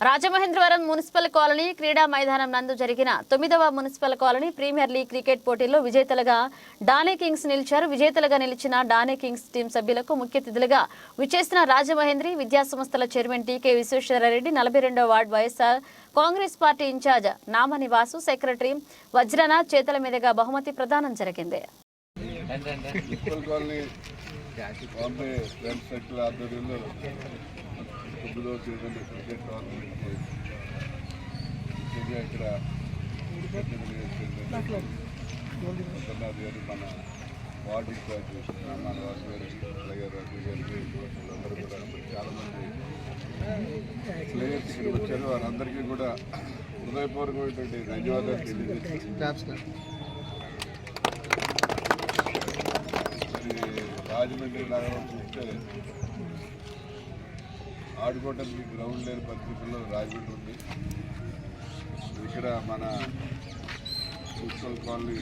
Rajamahendravaram municipal colony క్రీడా మైదానం నందు జరిగిన తొమ్మిదవ municipal colony premier league cricket పోటీల్లో విజేతలుగా డానే కింగ్స్ నిలిచారు. విజేతలుగా నిలిచిన డానే కింగ్స్ టీం సభ్యులకు ముఖ్య అతిథులుగా విచ్చేసిన రాజమహేంద్రి విద్యాసంస్థల చైర్మన్ టీకే విశ్వేశ్వరరెడ్డి నలభై రెండవ ward YSR Congress party incharge Namani Vasu secretary Vajranath చేతుల మీదుగా బహుమతి ప్రదానం జరిగింది. మున్సిపల్ కాలనీ క్రికెట్ టోర్నమెంట్ ముఖ్యంగా ఇక్కడ గారు మన వార్డు ఇన్ఛార్జ్ మన వాసు గారికి అలాగే రఘు గారికి అందరూ కూడా చాలామంది ప్లేయర్స్ ఇక్కడ వచ్చారు. వారందరికీ కూడా హృదయపూర్వకమైనటువంటి ధన్యవాదాలు తెలియజేస్తున్నాను. రాజమండ్రి నగరం చూస్తే ఆడుకోవడానికి గ్రౌండ్ లేని పరిస్థితుల్లో రాజమండ్రి ఉంది. ఇక్కడ మన మున్సిపల్ కాలనీ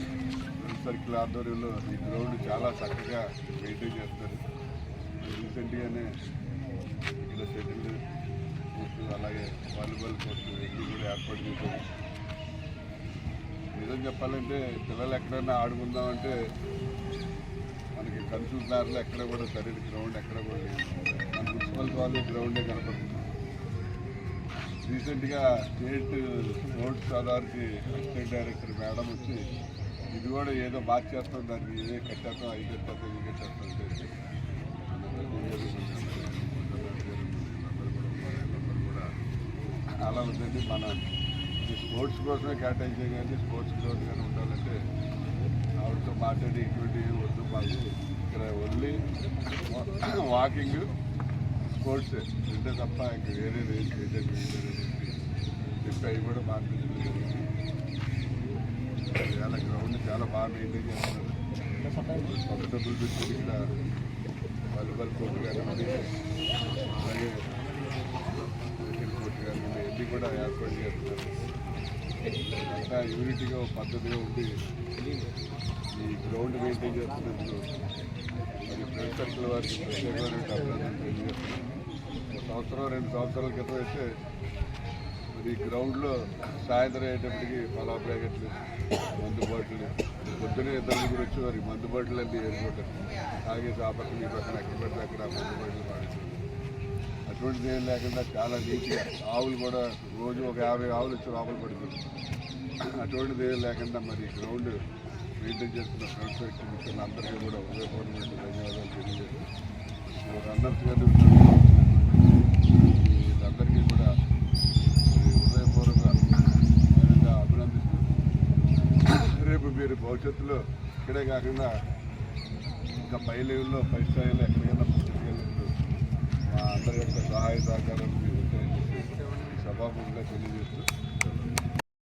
సర్కిల్ ఆధ్వర్యంలో ఈ గ్రౌండ్ చాలా చక్కగా మెయింటైన్ చేస్తారు. రీసెంట్గానే ఇక్కడ సెటిల్ కోర్టు అలాగే వాలీబాల్ కోర్టు ఇవన్నీ కూడా ఏర్పాటు చేశారు. నిజం చెప్పాలంటే పిల్లలు ఎక్కడైనా ఆడుకుందామంటే మనకి కన్సూల్ దారిలో ఎక్కడ కూడా సరైన గ్రౌండ్ ఎక్కడ కూడా లేదు. మన మున్సిపల్ గ్రౌండే కనపడుతుంది రీసెంట్గా state sports authority assistant director madam వచ్చి ఇది కూడా ఏదో మార్చేస్తాం దానికి ఇదే కట్టేస్తాం అది కట్టేస్తాం ఇది కట్టేస్తాం అలా ఉందండి మన స్పోర్ట్స్ కోసమే కేటాయించే కానీ స్పోర్ట్స్ గ్రౌండ్ కానీ ఉండాలంటే ఆవిడతో మాట్లాడి ఇటువంటి వద్దు మాకు. ఇక్కడ ఓన్లీ వాకింగ్ కోర్స్ రెండే తప్ప ఇంకా వేరే రేంజ్ లేదండి చెప్పి అవి కూడా మార్పించడం జరిగింది చాలా గ్రౌండ్ చాలా బాగా మెయింటైన్ చేస్తున్నారు. కొత్త డబ్బులు పెట్టి ఇక్కడ వాలీబాల్ కోర్టు కానీ అలాగే క్రికెట్ కోర్టు కానీ ఇవన్నీ కూడా ఏర్పాటు చేస్తున్నారు. అంతా యూనిటీగా పద్ధతిగా ఉండి ఈ గ్రౌండ్ మెయింటైన్ చేస్తున్నందుకు మరి ఫ్రెండ్ సర్కిల్ వారికి ప్రత్యేకమైన అభినందనలు తెలియజేస్తున్నాను. సంవత్సరం రెండు సంవత్సరాల క్రితం అయితే మరి ఈ గ్రౌండ్లో సాయంత్రం అయ్యేటప్పటికి ఫలా ప్యాకెట్లు మందు బాటిల్ పొద్దునే ఇద్దరు ముగ్గురు వచ్చి మరి మందు బాటిల్ అన్నీ ఏరుకుంటారు తాగేసి ఆ పక్కన ఈ పక్కన ఎక్కడ పెడితే అక్కడ మందు బాటిల్ అటువంటిది ఏం లేకుండా చాలా నీట్గా ఆవులు కూడా రోజు ఒక యాభై ఆవులు వచ్చి లోపల పడుతుంది అటువంటిది ఏం లేకుండా మరి గ్రౌండ్ మెయింటైన్ చేస్తున్న ఫ్రెండ్స్ వ్యక్తులు అందరికీ కూడా హృదయపూర్వమైన ధన్యవాదాలు తెలియజేస్తున్నాను అందరికీ అందరికీ కూడా హృదయపూర్వకంగా అభినందిస్తూ రేపు మీరు భవిష్యత్తులో ఇక్కడే కాకుండా ఇంకా పై లెవెల్లో పై స్థాయిలో ఎక్కడికైనా ముందుకెళ్ళినప్పుడు మా అందరి యొక్క సహాయ సహకారం మీరు ఉంటాయని చెప్పి తెలియజేస్తూ